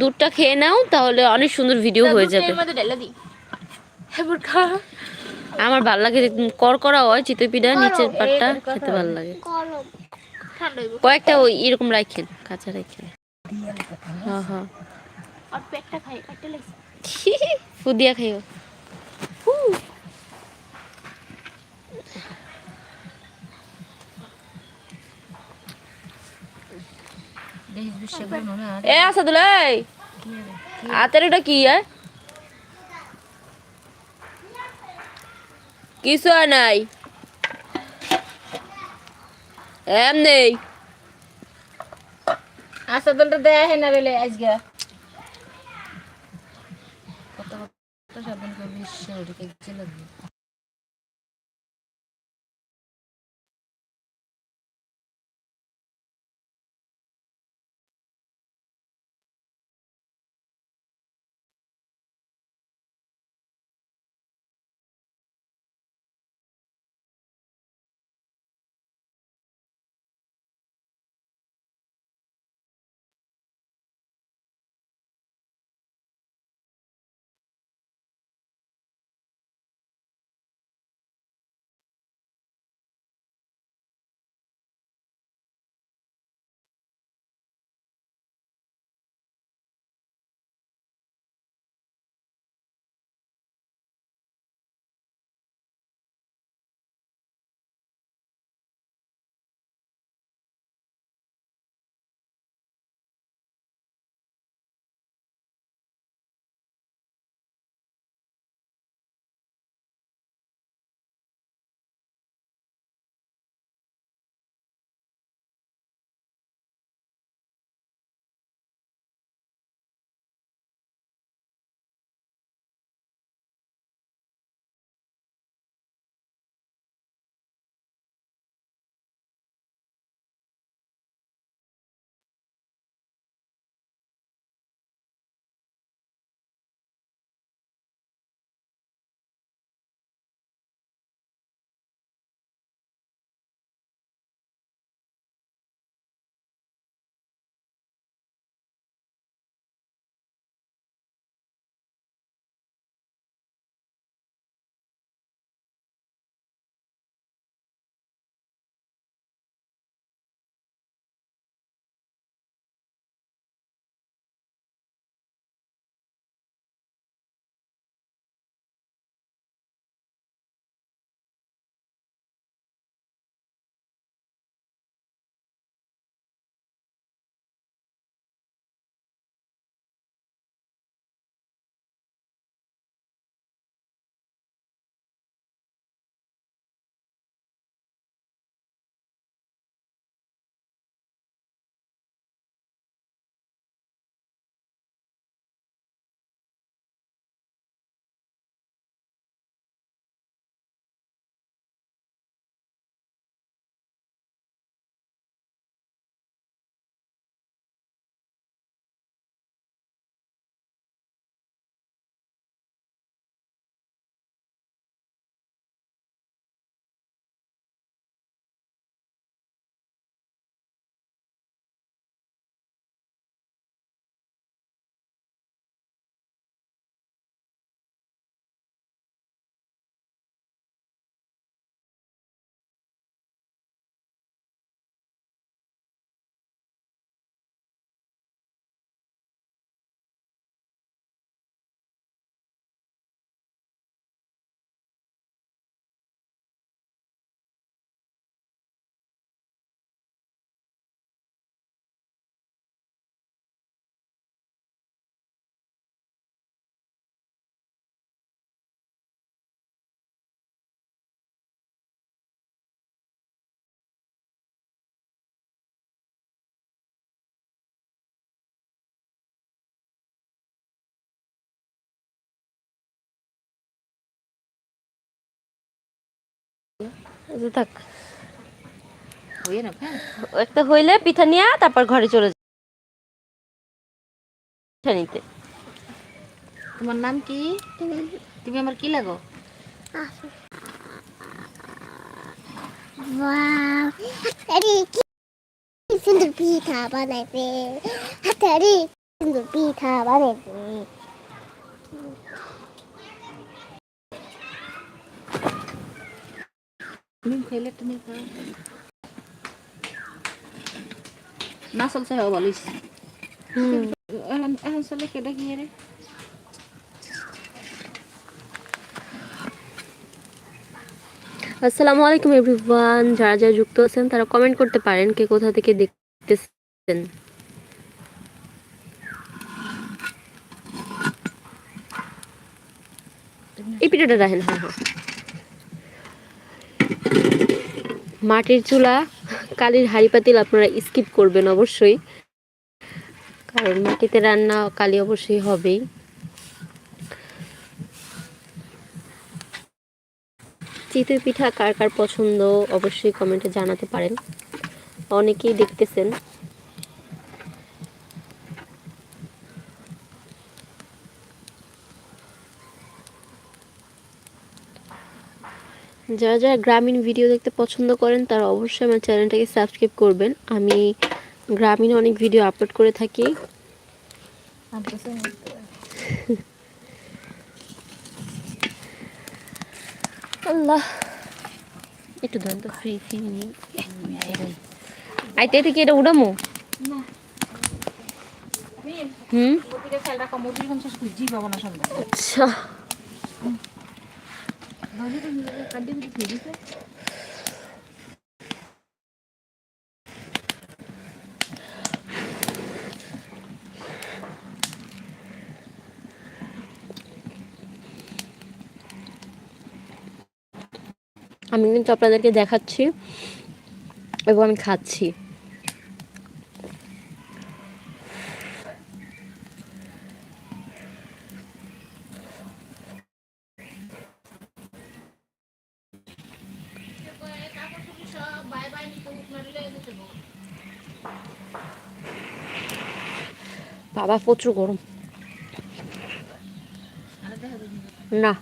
দুধটা খেয়ে নাও তাহলে অনেক সুন্দর ভিডিও হয়ে যাবে। খা আমার ভালো লাগে করকরা হয় চিতই পিঠা নিচের পাটটা খেতে ভালো লাগে। কয়েকটা ওই এরকম রাখেন কাঁচা রাখেন হ্যাঁ হ্যাঁ ফুদিয়া খাইও। এ আসাদুল এই। হাতের এটা কি হ্যাঁ কিছু আর নাই। এম নেই। আচ্ছা দলটা দেয়া হয় না রেলে আজকে। যে থাক হয়ে না হ্যাঁ একটা হইলে পিঠা নিয়ে তারপর ঘরে চলে পিঠা নিতে। তোমার নাম কি? তুমি। আমার কি লাগো? ওয়াও সুন্দর পিঠা বানাইবে হাতারি সুন্দর পিঠা বানাইবে নিম খেলে তুমি খাও। না চলছে হবে বলিস এখন চলে কেটে কি রে আসসালামু আলাইকুম এভরিওয়ান। যারা যারা যুক্ত আছেন তারা কমেন্ট করতে পারেন কে কোথা থেকে দেখতেছেন। এই পিঠাটা রাখেন হ্যাঁ হ্যাঁ। মাটির চুলা, কালির হাঁড়ি পাতিল আপনারা স্কিপ করবেন অবশ্যই। কারণ মাটিতে রান্না কালি অবশ্যই হবেই। চিতই পিঠা কার কার পছন্দ অবশ্যই কমেন্টে জানাতে পারেন। অনেকেই দেখতেছেন। যারা যারা গ্রামীণ ভিডিও দেখতে পছন্দ করেন তারা অবশ্যই আমার চ্যানেলটাকে সাবস্ক্রাইব করবেন। আমি গ্রামীণ অনেক ভিডিও আপলোড করে থাকি। আল্লাহ। একটু ধরেন তো ফ্রি ফ্রি আইতে আইতে কি এটা উড়ামো? হুম? মুরগিটা আমি কিন্তু আপনাদেরকে দেখাচ্ছি এবং আমি খাচ্ছি। বাবা প্রচুর গরম। না।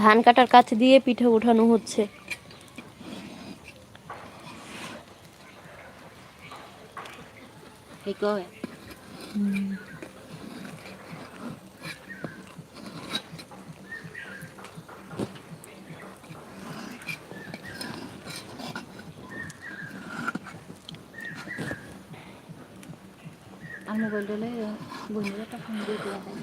ধান কাটার কাছে দিয়ে পিঠে উঠানো হচ্ছে। এই কয়। আর মোবাইল দিলে বন্ধুরা, একটা ফোন দিয়ে দেওয়া হয়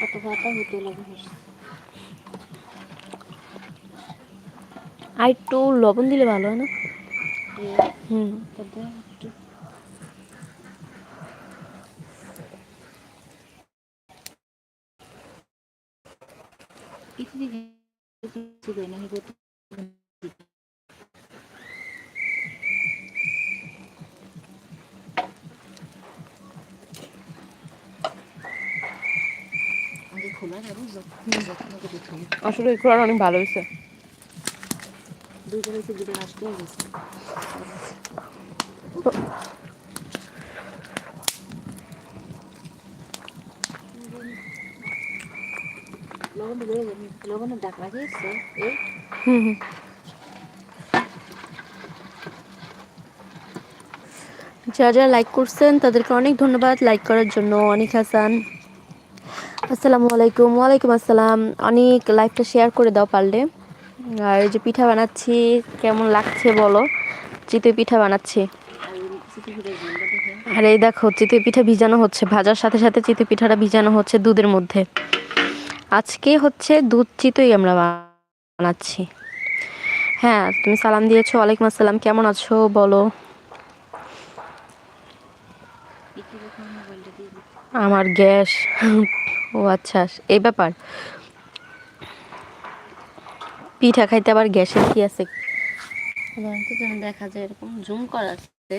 কত ভাতা হতে লাগে আর একটু লবণ দিলে ভালো হয় না? হুম। আসলে এই খোলাটা অনেক ভালো হয়েছে। হয়ে যারা যারা লাইক করছেন, তাদেরকে অনেক ধন্যবাদ। লাইক করার জন্য অনেক হাসান। আসসালামু আলাইকুম। ওয়ালাইকুম আসসালাম। অনেক লাইভটা শেয়ার করে দাও পারলে। আর এই যে পিঠা বানাচ্ছি, কেমন লাগছে বলো? চিতই পিঠা বানাচ্ছি। আর এই দেখো, চিতই পিঠা ভিজানো হচ্ছে। ভাজার সাথে সাথে চিতই পিঠাটা ভিজানো হচ্ছে দুধের মধ্যে। আজকে হচ্ছে দুধ চিতই আমরা বানাচ্ছি। হ্যাঁ তুমি সালাম দিয়েছ। ওয়ালাইকুম আসসালাম। কেমন আছো বলো? আমার গ্যাস। ও আচ্ছা এই ব্যাপার। পিঠা খাইতে আবার গ্যাসের কি আছে? দেখা যায় এরকম জুম করা আছে।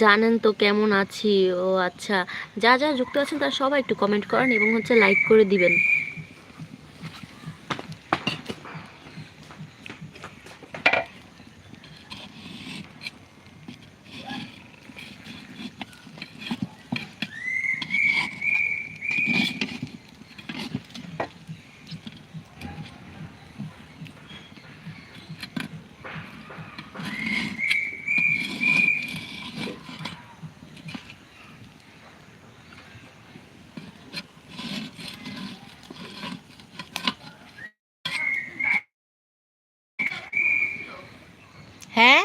জানেন তো কেমন আছি? ও আচ্ছা যা যা যুক্ত আছেন তারা সবাই একটু কমেন্ট করেন এবং হচ্ছে লাইক করে দিবেন হ্যাঁ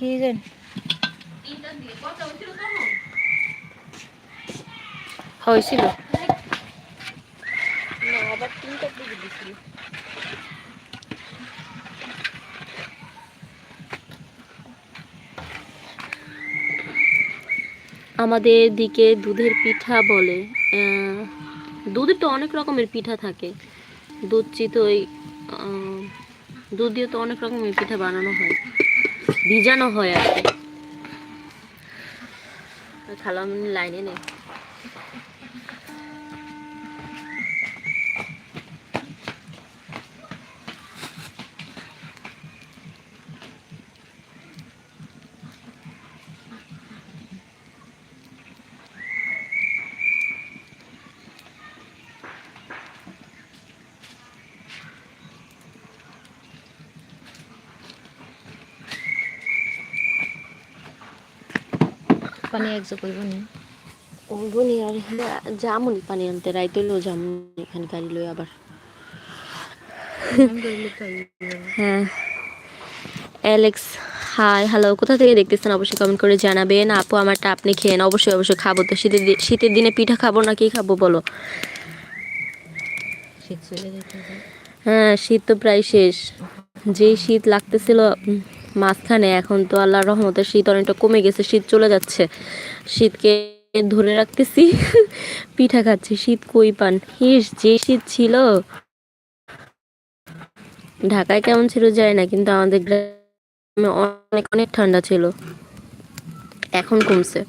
জান। হয়েছিল। আমাদের দিকে দুধের পিঠা বলে। আহ, দুধের তো অনেক রকমের পিঠা থাকে। দুধ চিতই আহ, দুধ দিয়ে তো অনেক রকমের পিঠা বানানো হয়। ভিজানো হয় আর কি খালাম লাইনে নেই। পানি একজো করব নি ওগুনি আর জামুনি পানি আনতে রাইতে লো জামুনি এখানে গাড়ি লই আবার। হ্যাঁ। অ্যালেক্স হাই হ্যালো কোথা থেকে দেখতেছেন? অবশ্যই কমেন্ট করে জানাবেন। আপু আমারটা আপনি খেয়েন অবশ্যই অবশ্যই খাব তো। শীতের শীতের দিনে পিঠা খাব না কি খাব বলো? হ্যাঁ শীত তো প্রায় শেষ। যেই শীত লাগতেছিল মাঝখানে এখন তো আল্লাহর রহমতে শীত অনেকটা কমে গেছে, শীত চলে যাচ্ছে। শীতকে ধরে রাখতেছি, পিঠা খাচ্ছি, শীত কই পান? হিস যে শীত ছিল। ঢাকায় কেমন ছিল যায় না, কিন্তু আমাদের গ্রামে অনেক অনেক ঠান্ডা ছিল। এখন কমছে।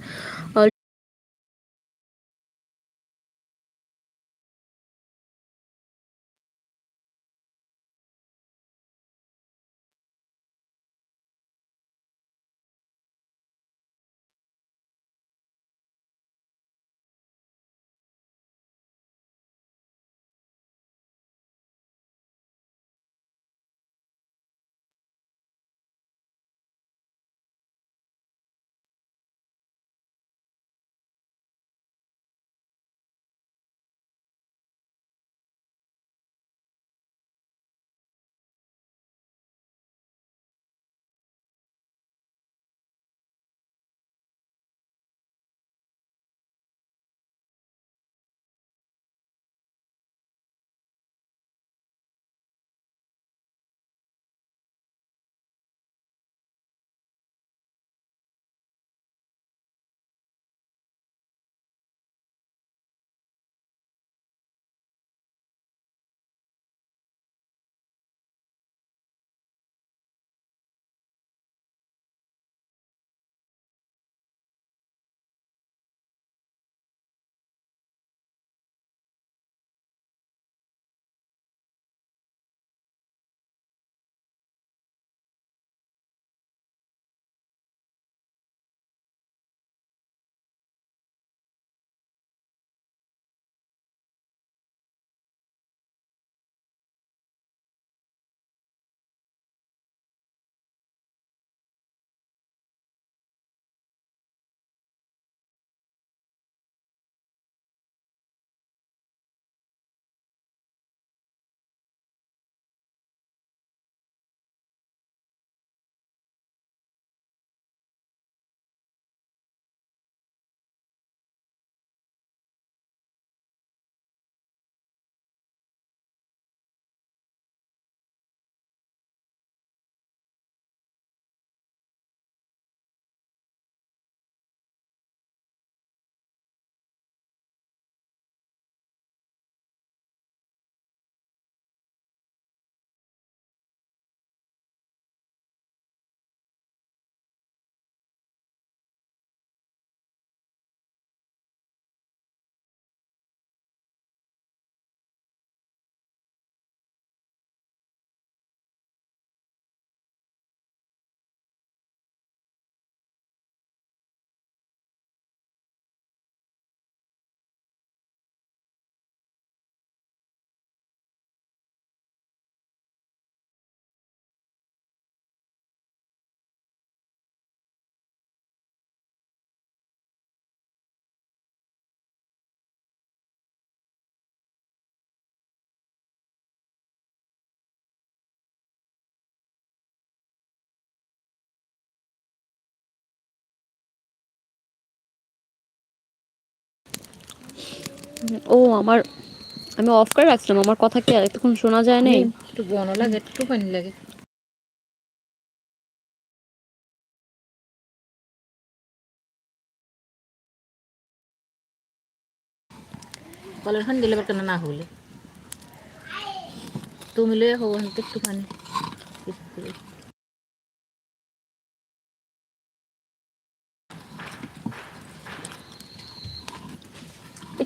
ও আমার, আমি অফ করে রাখছিলাম, আমার কথা কি এতক্ষণ শোনা যায় নাই? একটু বন লাগে, একটু পানি লাগে। কলের খান দিলে কেন না হলে। তুমি লয়ে হব একটু পানি।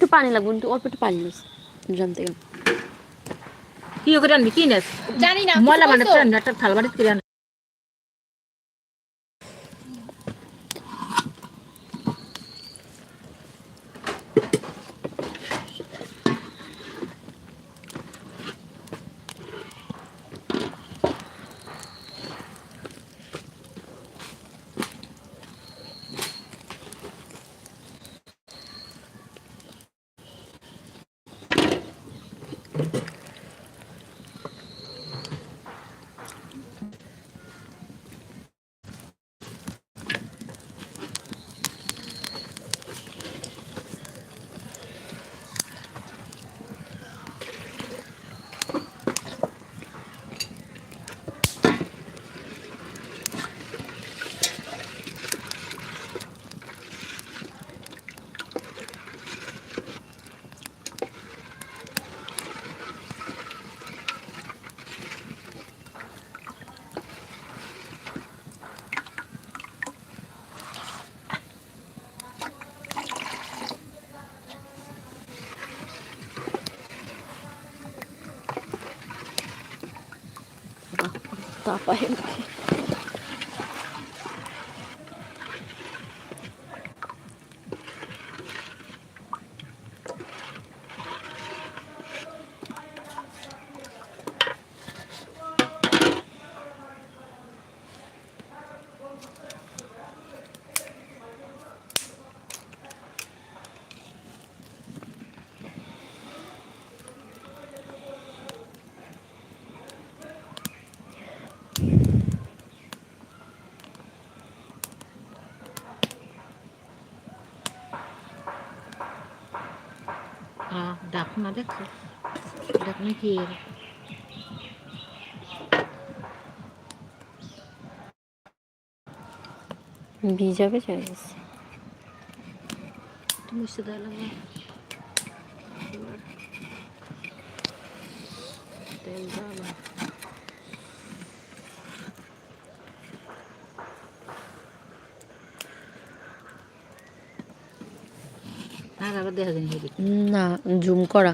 একটু পানি লাগবে কিন্তু অল্প একটু পানি নিস। জানতে কি করে আনবি কি নেস? জানি না ময়লা মানে একটা থাল বাড়িতে করে আনবি তাপায় হ্যাঁ ডাকু না দেখছ ডাক না কি ভিজাবে গেছে। তুমি সে দেওয়া লাগবে তেল দাও আর আবার দেখা যায় হেরি না জুম করা।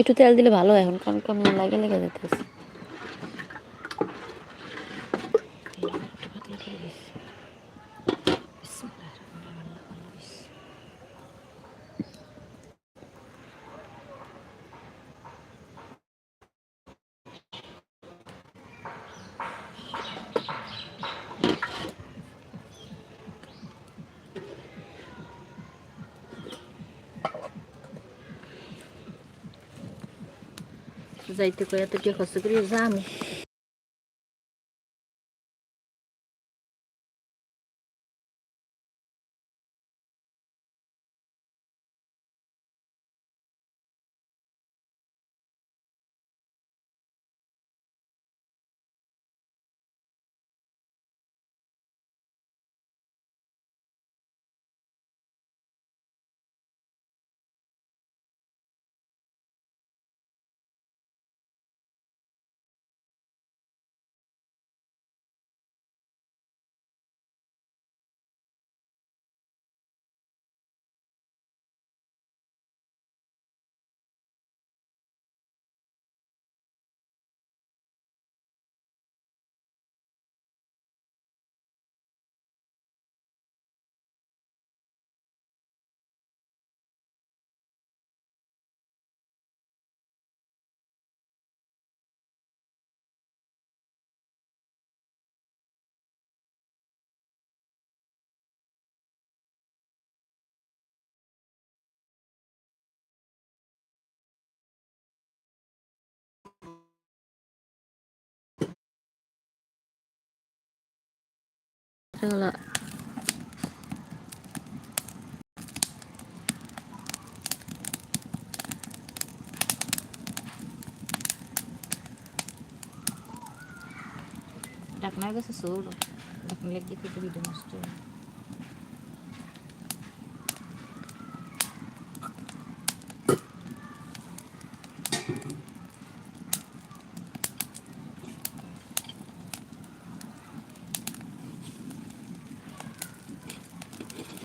একটু তেল দিলে ভালো এখন কারণ কেমন লাগে লেগে যেতেছে। যাইতে কয়ে তো কে খরচ করি যাম এগুলো ঢাকনা গেছে সৌর ঢাকনা লেগে থেকে ভিডিও নষ্ট হয়।